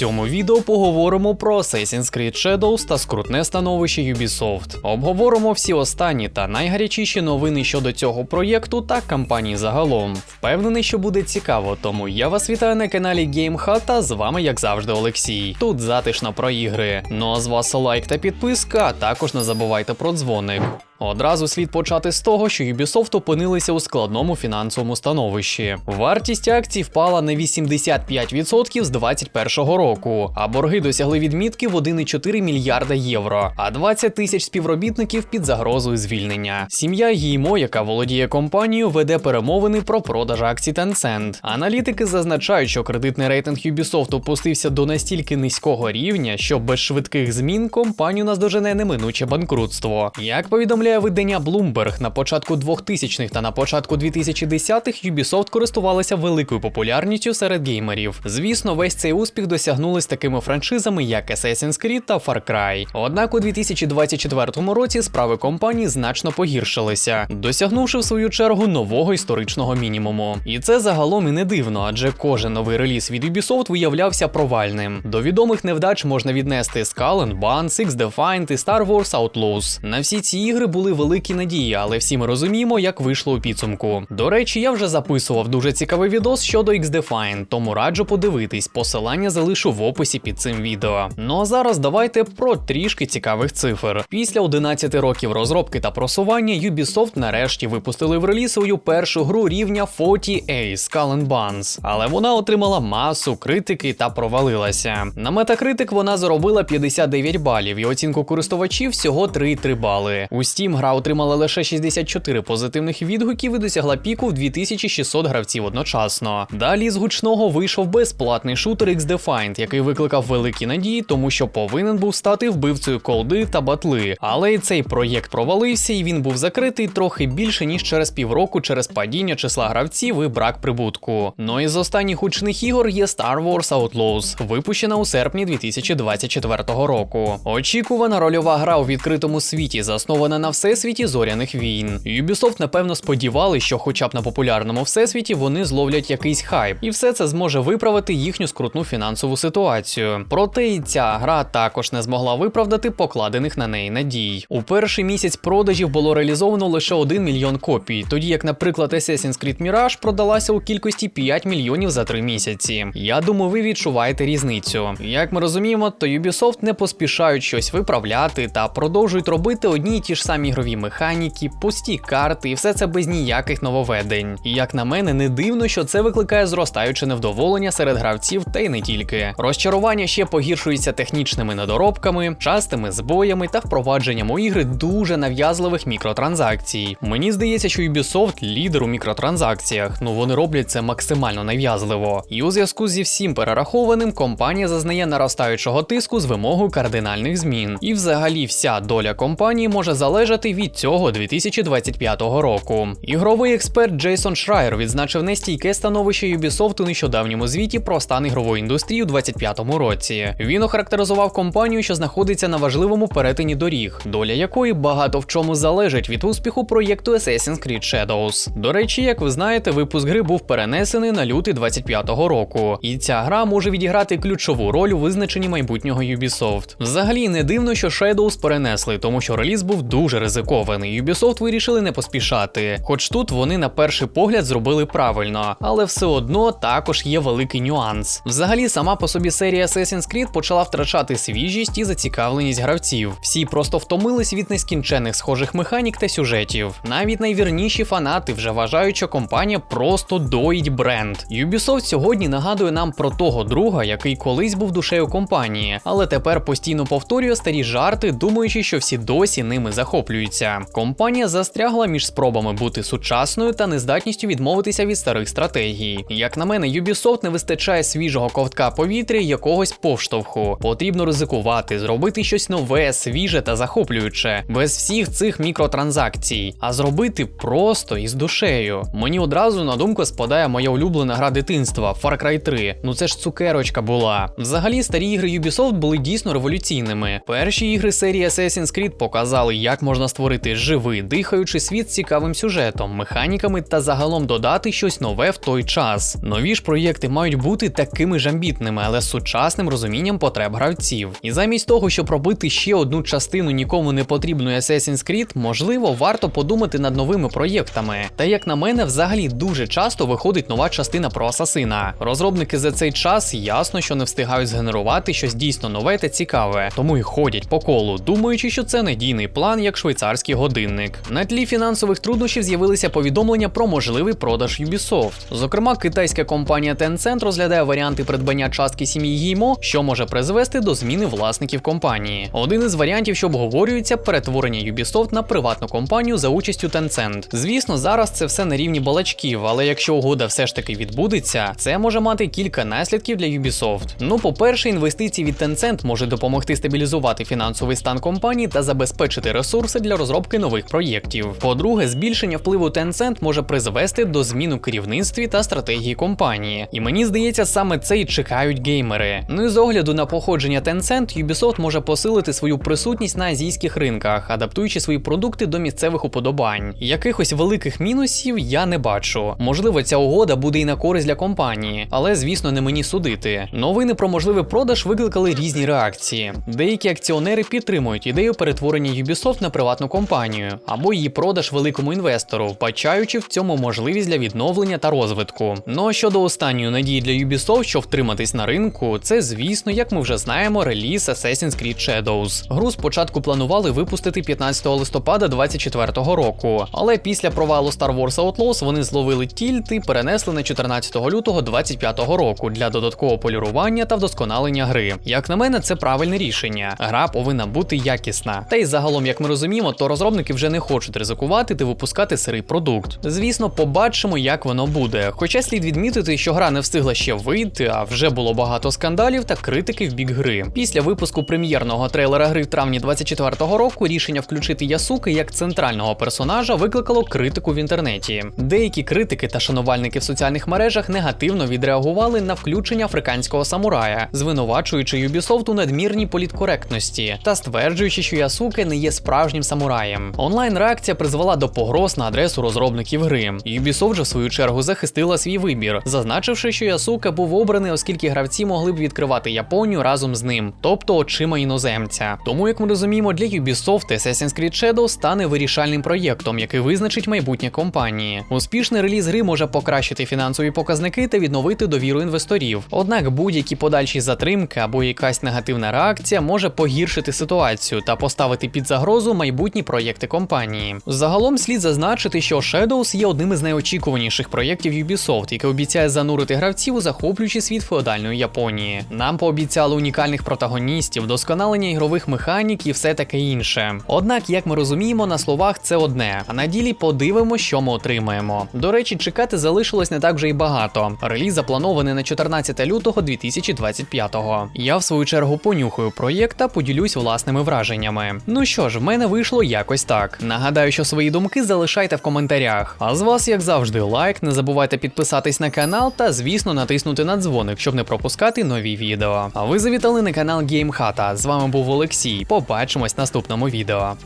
цьому відео поговоримо про Assassin's Creed Shadows та скрутне становище Ubisoft. Обговоримо всі останні та найгарячіші новини щодо цього проєкту та кампанії загалом. Впевнений, що буде цікаво, тому я вас вітаю на каналі GameHut, та з вами, як завжди, Олексій. Тут затишно про ігри. Ну а з вас лайк та підписка, а також не забувайте про дзвоник. Одразу слід почати з того, що Ubisoft опинилися у складному фінансовому становищі. Вартість акцій впала на 85% з 2021 року, а борги досягли відмітки в 1,4 мільярда євро, а 20 тисяч співробітників під загрозою звільнення. Сім'я Гіймо, яка володіє компанією, веде перемовини про продаж акцій Tencent. Аналітики зазначають, що кредитний рейтинг Ubisoft опустився до настільки низького рівня, що без швидких змін компанію наздожене неминуче банкрутство. Як повідомляє видання Bloomberg, на початку 2000-х та на початку 2010-х Ubisoft користувалася великою популярністю серед геймерів. Звісно, весь цей успіх досягнули з такими франшизами, як Assassin's Creed та Far Cry. Однак у 2024 році справи компанії значно погіршилися, досягнувши в свою чергу нового історичного мінімуму. І це загалом і не дивно, адже кожен новий реліз від Ubisoft виявлявся провальним. До відомих невдач можна віднести Skull and Bones, X-Defined і Star Wars Outlaws. На всі ці ігри були великі надії, але всі ми розуміємо, як вийшло у підсумку. До речі, я вже записував дуже цікавий відос щодо X-Define, тому раджу подивитись. Посилання залишу в описі під цим відео. Ну а зараз давайте про трішки цікавих цифр. Після 11 років розробки та просування Ubisoft нарешті випустили в реліз свою першу гру рівня 40A Skull and Bones, але вона отримала масу критики та провалилася. На Metacritic вона заробила 59 балів і оцінку користувачів всього 3,3 бали. У Steam гра отримала лише 64 позитивних відгуків і досягла піку в 2600 гравців одночасно. Далі з гучного вийшов безплатний шутер X-Defined, який викликав великі надії, тому що повинен був стати вбивцею колди та батли. Але і цей проєкт провалився, і він був закритий трохи більше ніж через півроку через падіння числа гравців і брак прибутку. Ну і з останніх гучних ігор є Star Wars Outlaws, випущена у серпні 2024 року. Очікувана рольова гра у відкритому світі, заснована на всесвіті зоряних війн. Ubisoft, напевно, сподівали, що, хоча б на популярному всесвіті, вони зловлять якийсь хайп, і все це зможе виправити їхню скрутну фінансову ситуацію. Проте і ця гра також не змогла виправдати покладених на неї надій. У перший місяць продажів було реалізовано лише 1 мільйон копій, тоді як, наприклад, Assassin's Creed Mirage продалася у кількості 5 мільйонів за 3 місяці. Я думаю, ви відчуваєте різницю. Як ми розуміємо, то Ubisoft не поспішають щось виправляти та продовжують робити одні й ті ж самі ігрові механіки, пусті карти, і все це без ніяких нововведень. І як на мене, не дивно, що це викликає зростаюче невдоволення серед гравців, та й не тільки. Розчарування ще погіршується технічними недоробками, частими збоями та впровадженням у ігри дуже нав'язливих мікротранзакцій. Мені здається, що Ubisoft лідер у мікротранзакціях, ну вони роблять це максимально нав'язливо. І у зв'язку зі всім перерахованим компанія зазнає наростаючого тиску з вимогою кардинальних змін. І взагалі вся доля компанії може залежати від цього 2025 року. Ігровий експерт Джейсон Шрайер відзначив нестійке становище Ubisoft у нещодавньому звіті про стан ігрової індустрії у 2025 році. Він охарактеризував компанію, що знаходиться на важливому перетині доріг, доля якої багато в чому залежить від успіху проєкту Assassin's Creed Shadows. До речі, як ви знаєте, випуск гри був перенесений на лютий 25-го року, і ця гра може відіграти ключову роль у визначенні майбутнього Ubisoft. Взагалі не дивно, що Shadows перенесли, тому що реліз був дуже ризикований. Ubisoft вирішили не поспішати. Хоч тут вони на перший погляд зробили правильно, але все одно також є великий нюанс. Взагалі, сама по собі серія Assassin's Creed почала втрачати свіжість і зацікавленість гравців. Всі просто втомились від нескінчених схожих механік та сюжетів. Навіть найвірніші фанати вже вважають, що компанія просто доїть бренд. Ubisoft сьогодні нагадує нам про того друга, який колись був душею компанії, але тепер постійно повторює старі жарти, думаючи, що всі досі ними захоплюються. Компанія застрягла між спробами бути сучасною та нездатністю відмовитися від старих стратегій. Як на мене, Ubisoft не вистачає свіжого ковтка повітря якогось повштовху. Потрібно ризикувати, зробити щось нове, свіже та захоплююче, без всіх цих мікротранзакцій, а зробити просто і з душею. Мені одразу на думку спадає моя улюблена гра дитинства Far Cry 3. Ну це ж цукерочка була. Взагалі, старі ігри Ubisoft були дійсно революційними. Перші ігри серії Assassin's Creed показали, як можна можна створити живий, дихаючий світ з цікавим сюжетом, механіками та загалом додати щось нове в той час. Нові ж проєкти мають бути такими ж амбітними, але з сучасним розумінням потреб гравців. І замість того, щоб робити ще одну частину нікому не потрібної Assassin's Creed, можливо, варто подумати над новими проєктами. Та як на мене, взагалі дуже часто виходить нова частина про асасина. Розробники за цей час ясно, що не встигають згенерувати щось дійсно нове та цікаве, тому й ходять по колу, думаючи, що це надійний план, як швейцарський годинник. На тлі фінансових труднощів з'явилися повідомлення про можливий продаж Ubisoft. Зокрема, китайська компанія Tencent розглядає варіанти придбання частки сім'ї Гіймо, що може призвести до зміни власників компанії. Один із варіантів, що обговорюється, перетворення Ubisoft на приватну компанію за участю Tencent. Звісно, зараз це все на рівні балачків, але якщо угода все ж таки відбудеться, це може мати кілька наслідків для Ubisoft. Ну, по-перше, інвестиції від Tencent можуть допомогти стабілізувати фінансовий стан компанії та забезпечити ресурси для розробки нових проєктів. По-друге, збільшення впливу Tencent може призвести до змін у керівництві та стратегії компанії. І мені здається, саме це й чекають геймери. Ну і з огляду на походження Tencent, Ubisoft може посилити свою присутність на азійських ринках, адаптуючи свої продукти до місцевих уподобань. Якихось великих мінусів я не бачу. Можливо, ця угода буде і на користь для компанії, але звісно не мені судити. Новини про можливий продаж викликали різні реакції. Деякі акціонери підтримують ідею перетворення Ubisoft на приватну компанію або її продаж великому інвестору, вбачаючи в цьому можливість для відновлення та розвитку. Ну а щодо останньої надії для Ubisoft, що втриматись на ринку, це звісно, як ми вже знаємо, реліз Assassin's Creed Shadows. Гру спочатку планували випустити 15 листопада 2024 року, але після провалу Star Wars Outlaws вони зловили тільт і перенесли на 14 лютого 2025 року для додаткового полірування та вдосконалення гри. Як на мене, це правильне рішення. Гра повинна бути якісна. Та й загалом, як ми розуміємо, то розробники вже не хочуть ризикувати та випускати сирий продукт. Звісно, побачимо, як воно буде. Хоча слід відмітити, що гра не встигла ще вийти, а вже було багато скандалів та критики в бік гри. Після випуску прем'єрного трейлера гри в травні 24-го року рішення включити Ясуки як центрального персонажа викликало критику в інтернеті. Деякі критики та шанувальники в соціальних мережах негативно відреагували на включення африканського самурая, звинувачуючи Ubisoft у надмірній політкоректності та стверджуючи, що Ясуке не є справжнім самураєм. Онлайн реакція призвела до погроз на адресу розробників гри. Ubisoft же в свою чергу захистила свій вибір, зазначивши, що Ясука був обраний, оскільки гравці могли б відкривати Японію разом з ним, тобто очима іноземця. Тому, як ми розуміємо, для Ubisoft Assassin's Creed Shadow стане вирішальним проєктом, який визначить майбутнє компанії. Успішний реліз гри може покращити фінансові показники та відновити довіру інвесторів. Однак будь-які подальші затримки або якась негативна реакція може погіршити ситуацію та поставити під загрозу майбутні проєкти компанії. Загалом слід зазначити, що Shadows є одним із найочікуваніших проєктів Ubisoft, який обіцяє занурити гравців у захоплюючий світ феодальної Японії. Нам пообіцяли унікальних протагоністів, досконалення ігрових механік і все таке інше. Однак, як ми розуміємо, на словах це одне, а на ділі подивимося, що ми отримаємо. До речі, чекати залишилось не так вже й багато. Реліз запланований на 14 лютого 2025-го. Я в свою чергу понюхаю проєкт та поділюсь власними враженнями. Ну що ж, в мене вийшло якось так. Нагадаю, що свої думки залишайте в коментарях. А з вас, як завжди, лайк, не забувайте підписатись на канал та, звісно, натиснути на дзвоник, щоб не пропускати нові відео. А ви завітали на канал Геймхата. З вами був Олексій. Побачимось в наступному відео.